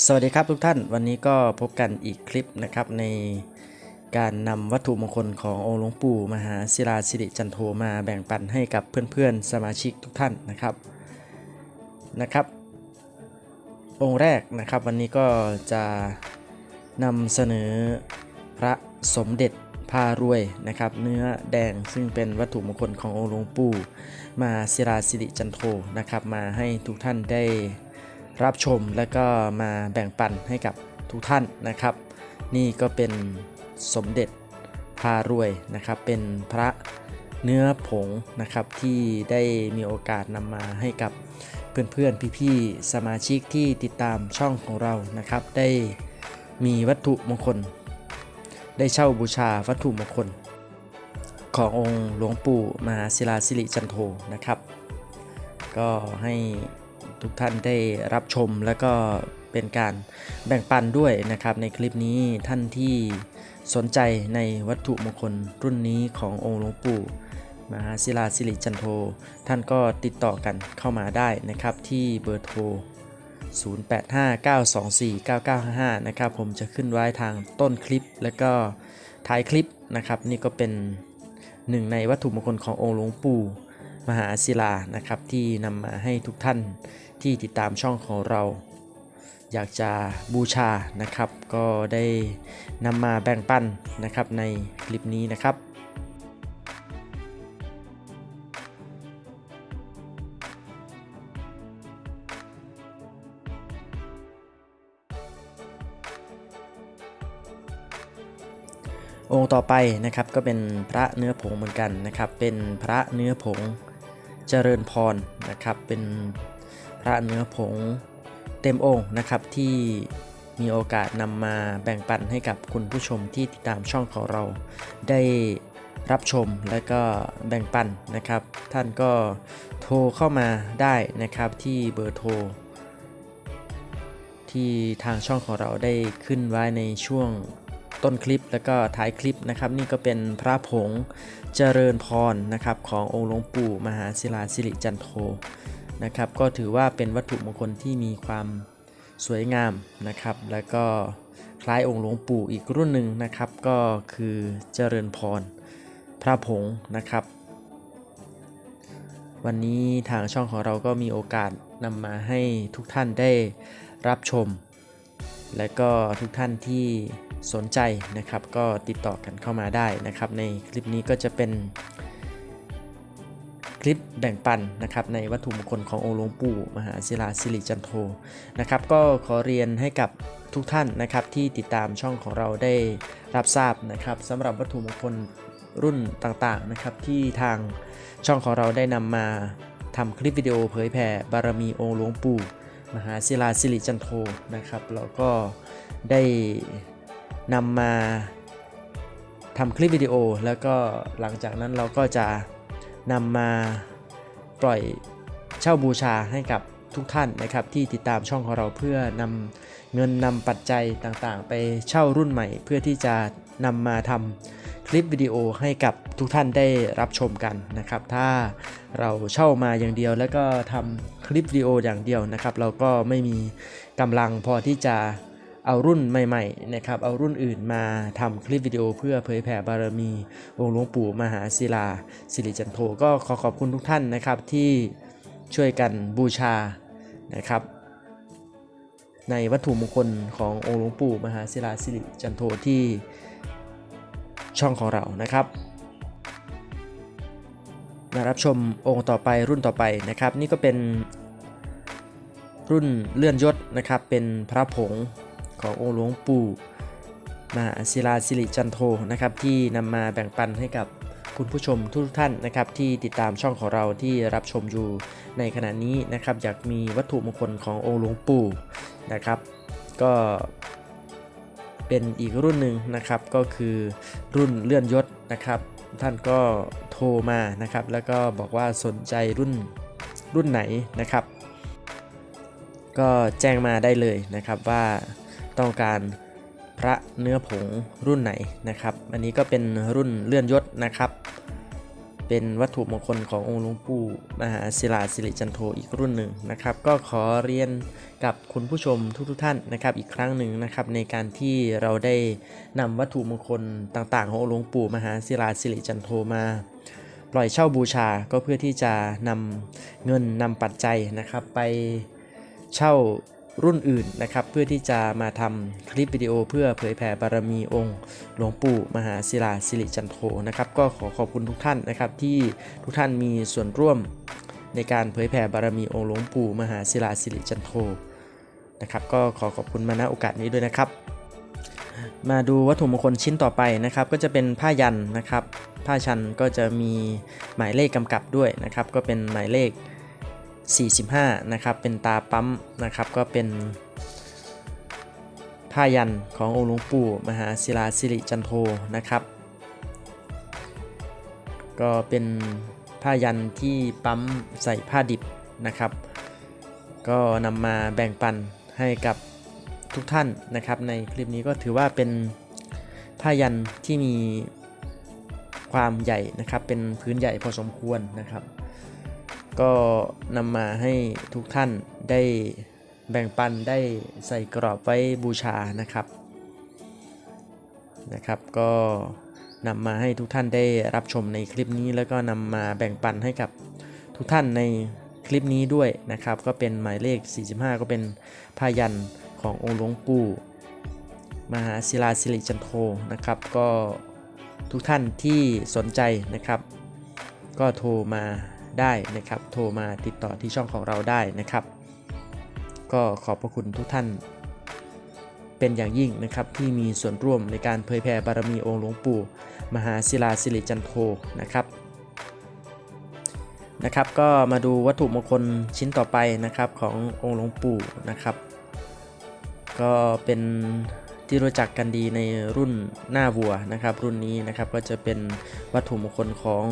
สวัสดีครับทุกท่านวันนี้ก็พบกันอีกคลิปนะครับในการนำวัตถุมงคลขององค์หลวงปู่มหาศิลาสิริจันโทมาแบ่งปันให้กับเพื่อนๆสมาชิกทุกท่านนะครับนะครับ องค์แรกนะครับวันนี้ก็จะนำเสนอพระสมเด็จพารวยนะครับ เนื้อแดงซึ่งเป็นวัตถุมงคลขององค์หลวงปู่มหาศิลาสิริจันโทนะครับ มาให้ทุกท่านได้ รับชมและก็มาแบ่งปันให้กับทุกท่านนะครับ นี่ก็เป็นสมเด็จพารวยนะครับ เป็นพระเนื้อผงนะครับที่ได้มีโอกาสนำมาให้กับเพื่อนๆ พี่ๆ สมาชิกที่ติดตามช่องของเรานะครับ ได้มีวัตถุมงคล ได้เช่าบูชาวัตถุมงคล ขององค์หลวงปู่มหาศิลาสิริจันโทนะครับ ก็ให้ ทุกท่านได้รับชมแล้วก็เป็นการแบ่งปันด้วยนะครับ ในคลิปนี้ท่านที่สนใจในวัตถุมงคลรุ่นนี้ขององค์หลวงปู่มหาศิลาสิริจันโท ท่านก็ติดต่อกันเข้ามาได้นะครับที่เบอร์โทร 0859249955 นะครับ ผมจะขึ้นไว้ทางต้นคลิปแล้วก็ท้ายคลิปนะครับ นี่ก็เป็นหนึ่งในวัตถุมงคลขององค์หลวงปู่ มหาศิลานะครับ ที่นำมาให้ทุกท่านที่ติดตามช่องของเรา อยากจะบูชานะครับ ก็ได้นำมาแบ่งปันนะครับในคลิปนี้นะครับองค์ต่อไปนะครับก็เป็นพระเนื้อผงเหมือนกันนะครับ เป็นพระเนื้อผง เจริญพรนะครับ เป็นพระเนื้อผงเต็มองค์นะครับที่มีโอกาสนำมาแบ่งปันให้กับคุณผู้ชมที่ติดตามช่องของเรา ได้รับชมและก็แบ่งปันนะครับ ท่านก็โทรเข้ามาได้นะครับที่เบอร์โทร ที่ทางช่องของเราได้ขึ้นไว้ในช่วง ต้นคลิปแล้วก็ท้ายคลิปนะครับ นี่ก็เป็นพระผงเจริญพรนะครับขององค์หลวงปู่มหาศิลาสิริจันโทนะครับ ก็ถือว่าเป็นวัตถุมงคลที่มีความสวยงามนะครับ แล้วก็คล้ายองค์หลวงปู่อีกรุ่นหนึ่งนะครับ ก็คือเจริญพรพระผงนะครับ วันนี้ทางช่องของเราก็มีโอกาสนำมาให้ทุกท่านได้รับชม และก็ทุกท่านที่ สนใจนะครับก็ติดต่อกันเข้ามาได้นะครับ ในคลิปนี้ก็จะเป็นคลิปแบ่งปันนะครับในวัตถุมงคลขององค์หลวงปู่มหาศิลาสิริจันโทนะครับ ก็ขอเรียนให้กับทุกท่านนะครับที่ติดตามช่องของเราได้รับทราบนะครับสำหรับวัตถุมงคลรุ่นต่างๆนะครับที่ทางช่องของเราได้นำมาทำคลิปวิดีโอเผยแผ่บารมีองค์หลวงปู่ มหาศิลาสิริจันโทนะครับแล้วก็ได้ นำมาทำคลิปวิดีโอ แล้วก็หลังจากนั้นเราก็จะนำมาปล่อยเช่าบูชาให้กับทุกท่านนะครับ ที่ติดตามช่องของเราเพื่อนำเงินนำปัจจัยต่างๆ ไปเช่ารุ่นใหม่ เพื่อที่จะนำมาทำคลิปวิดีโอให้กับทุกท่านได้รับชมกันนะครับ ถ้าเราเช่ามาอย่างเดียว แล้วก็ทำคลิปวิดีโออย่างเดียวนะครับ เราก็ไม่มีกำลังพอที่จะ เอารุ่นใหม่ๆนะครับเอารุ่นอื่นมาทำคลิปวิดีโอเพื่อเผยแผ่บารมีองค์หลวงปู่มหาศิลาสิริจันโทก็ขอขอบคุณทุกท่านนะครับที่ช่วยกันบูชานะครับในวัตถุมงคลขององค์หลวงปู่มหาศิลาสิริจันโทที่ช่องของเรานะครับมารับชมองค์ต่อไปรุ่นต่อไปนะครับ นี่ก็เป็นรุ่นเลื่อนยศนะครับเป็นพระผง ขององค์หลวงปู่มาศิลาสิริจันโทนะครับที่นำมาแบ่งปันให้กับคุณผู้ชมทุกท่านนะครับที่ติดตามช่องของเราที่รับชมอยู่ในขณะนี้นะครับอยากมีวัตถุมงคลขององค์หลวงปู่นะครับ ก็เป็นอีกรุ่นหนึ่งนะครับก็คือรุ่นเลื่อนยศนะครับ ท่านก็โทรมานะครับ แล้วก็บอกว่าสนใจรุ่นรุ่นไหนนะครับ ก็แจ้งมาได้เลยนะครับว่า ต้องการพระเนื้อผงรุ่นไหนนะครับ อันนี้ก็เป็นรุ่นเลื่อนยศนะครับ เป็นวัตถุมงคลขององค์หลวงปู่มหาศิลาสิริจันโทอีกรุ่นหนึ่งนะครับ ก็ขอเรียนกับคุณผู้ชมทุกๆท่านนะครับ อีกครั้งหนึ่งนะครับในการที่เราได้นำวัตถุมงคลต่างๆ ขององค์หลวงปู่มหาศิลาสิริจันโทมาปล่อยเช่าบูชาก็เพื่อที่จะนำเงินนำปัจจัยนะครับไปเช่า รุ่นอื่นนะครับเพื่อที่จะมาทำคลิปวิดีโอเพื่อเผยแผ่บารมีองค์หลวงปู่มหาศิลาสิริจันโทนะครับก็ขอขอบคุณทุกท่านนะครับที่ทุกท่านมีส่วนร่วมในการเผยแผ่บารมีองค์หลวงปู่มหาศิลาสิริจันโทนะครับก็ขอขอบคุณมาณโอกาสนี้ด้วยนะครับ มาดูวัตถุมงคลชิ้นต่อไปนะครับ ก็จะเป็นผ้ายันนะครับ ผ้าชันก็จะมีหมายเลขกำกับด้วยนะครับ ก็เป็นหมายเลข 45 นะครับ เป็นตาปั๊มนะครับ ก็เป็นผ้ายันขององค์หลวงปู่มหาศิลาสิริจันโทนะครับ ก็เป็นผ้ายันที่ปั๊มใส่ผ้าดิบนะครับ ก็นำมาแบ่งปันให้กับทุกท่านนะครับ ในคลิปนี้ก็ถือว่าเป็นผ้ายันที่มีความใหญ่นะครับ เป็นพื้นใหญ่พอสมควรนะครับ ก็นำมาให้ทุกท่านได้แบ่งปันได้ใส่กรอบไว้บูชานะครับนะครับ ก็นำมาให้ทุกท่านได้รับชมในคลิปนี้ แล้วก็นำมาแบ่งปันให้กับทุกท่านในคลิปนี้ด้วยนะครับ ก็เป็นหมายเลข 45 ก็เป็นพายันขององค์หลวงปู่มหาศิลาสิริจันโทนะครับ ก็ทุกท่านที่สนใจนะครับ ก็โทรมา ได้นะครับ โทรมาติดต่อที่ช่องของเราได้นะครับ ก็ขอบพระคุณทุกท่าน เป็นอย่างยิ่งนะครับที่มีส่วนร่วมในการเผยแผ่บารมีองค์หลวงปู่ มหาศิลาสิริจันโทนะครับนะครับก็มาดูวัตถุมงคลชิ้นต่อไปนะครับขององค์หลวงปู่นะครับ ก็เป็น ที่รู้จักกันดีในรุ่นหน้าวัวนะครับ รุ่นนี้นะครับก็จะเป็นวัตถุมงคลของ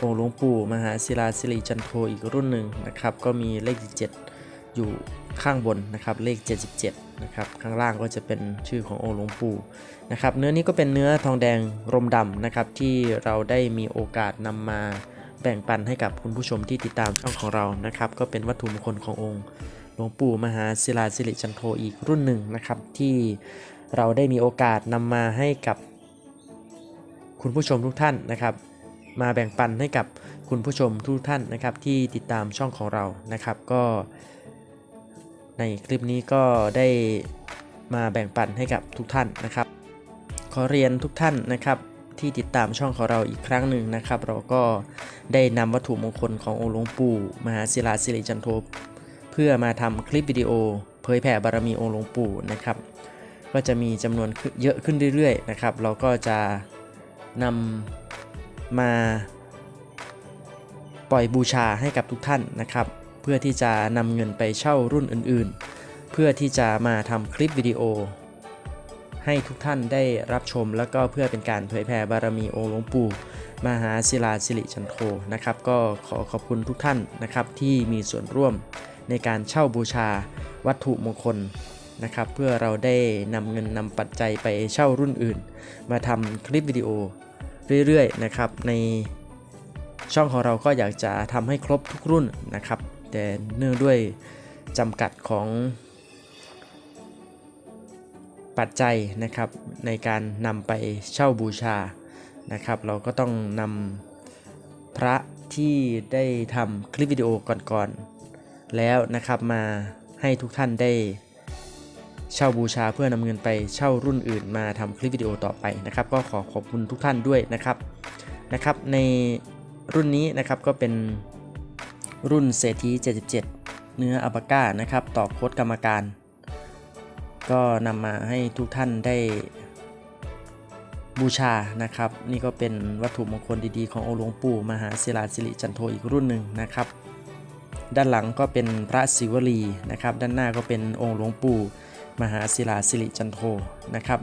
องค์หลวงปู่มหาศิลาสิริจันโทอีกรุ่นหนึ่งนะครับ ก็มีเลข17อยู่ข้างบนนะครับเลข 77นะครับข้างล่างก็จะเป็นชื่อขององค์หลวงปู่นะครับเนื้อนี้ก็เป็นเนื้อทองแดงรมดำนะครับที่เราได้มีโอกาสนำมาแบ่งปันให้กับคุณผู้ชมที่ติดตามช่องของเรานะครับ ก็เป็นวัตถุมงคลขององค์หลวงปู่มหาศิลาสิริจันโทอีกรุ่นหนึ่งนะครับที่ เราได้มีโอกาสนำมาให้กับคุณผู้ชมทุกท่านนะครับ มาแบ่งปันให้กับคุณผู้ชมทุกท่านนะครับ ที่ติดตามช่องของเรานะครับ ก็ในคลิปนี้ก็ได้มาแบ่งปันให้กับทุกท่านนะครับ ขอเรียนทุกท่านนะครับที่ติดตามช่องของเราอีกครั้งหนึ่งนะครับ เราก็ได้นำวัตถุมงคลขององค์หลวงปู่ มหาศิลาสิริจันโทเพื่อมาทำคลิปวิดีโอ เผยแผ่บารมีองค์หลวงปู่นะครับ ก็จะมีจำนวนเยอะขึ้นเรื่อยๆนะครับ เราก็จะนำมาปล่อยบูชาให้กับทุกท่านนะครับ เพื่อที่จะนำเงินไปเช่ารุ่นอื่นๆ เพื่อที่จะมาทำคลิปวิดีโอ ให้ทุกท่านได้รับชม แล้วก็เพื่อเป็นการเผยแผ่บารมีองค์หลวงปู่มหาศิลาสิริจันโทนะครับ ก็ขอขอบคุณทุกท่านนะครับที่มีส่วนร่วมในการเช่าบูชาวัตถุมงคล นะครับเพื่อเราได้นำเงินนำปัจจัยไปเช่ารุ่นอื่น มาทำคลิปวิดีโอเรื่อยๆนะครับในช่องของเราก็อยากจะทำให้ครบทุกรุ่นนะครับ แต่เนื่องด้วยจำกัดของปัจจัยนะครับในการนำไปเช่าบูชานะครับ เราก็ต้องนำพระที่ได้ทำคลิปวิดีโอก่อนๆแล้วนะครับมาให้ทุกท่านได้ เช่าบูชาเพื่อนำเงินไปเช่ารุ่นอื่นมาทำคลิปวิดีโอต่อไปนะครับ ก็ขอขอบคุณทุกท่านด้วยนะครับนะครับในรุ่นนี้นะครับก็เป็นรุ่นเศรษฐี 77 เนื้ออัปาก้านะครับต่อโค้ดกรรมการ ก็นำมาให้ทุกท่านได้บูชานะครับ นี่ก็เป็นวัตถุมงคลดีๆขององค์หลวงปู่มหาศิลาสิริจันโทอีกรุ่นหนึ่งนะครับ ด้านหลังก็เป็นพระศิวลีนะครับ ด้านหน้าก็เป็นองค์หลวงปู่ มหาศิลาสิริจันโทนะครับ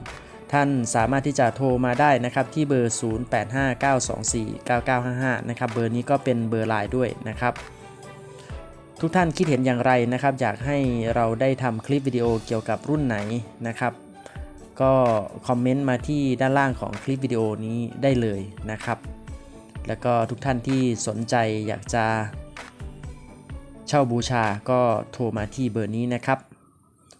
ท่านสามารถที่จะโทรมาได้นะครับที่เบอร์ 0859249955 นะครับ เบอร์นี้ก็เป็นเบอร์ไลน์ด้วยนะครับ ทุกท่านคิดเห็นอย่างไรนะครับ อยากให้เราได้ทำคลิปวิดีโอเกี่ยวกับรุ่นไหนนะครับก็คอมเมนต์มาที่ด้านล่างของคลิปวิดีโอนี้ได้เลยนะครับ แล้วก็ทุกท่านที่สนใจอยากจะเช่าบูชาก็โทรมาที่เบอร์นี้นะครับ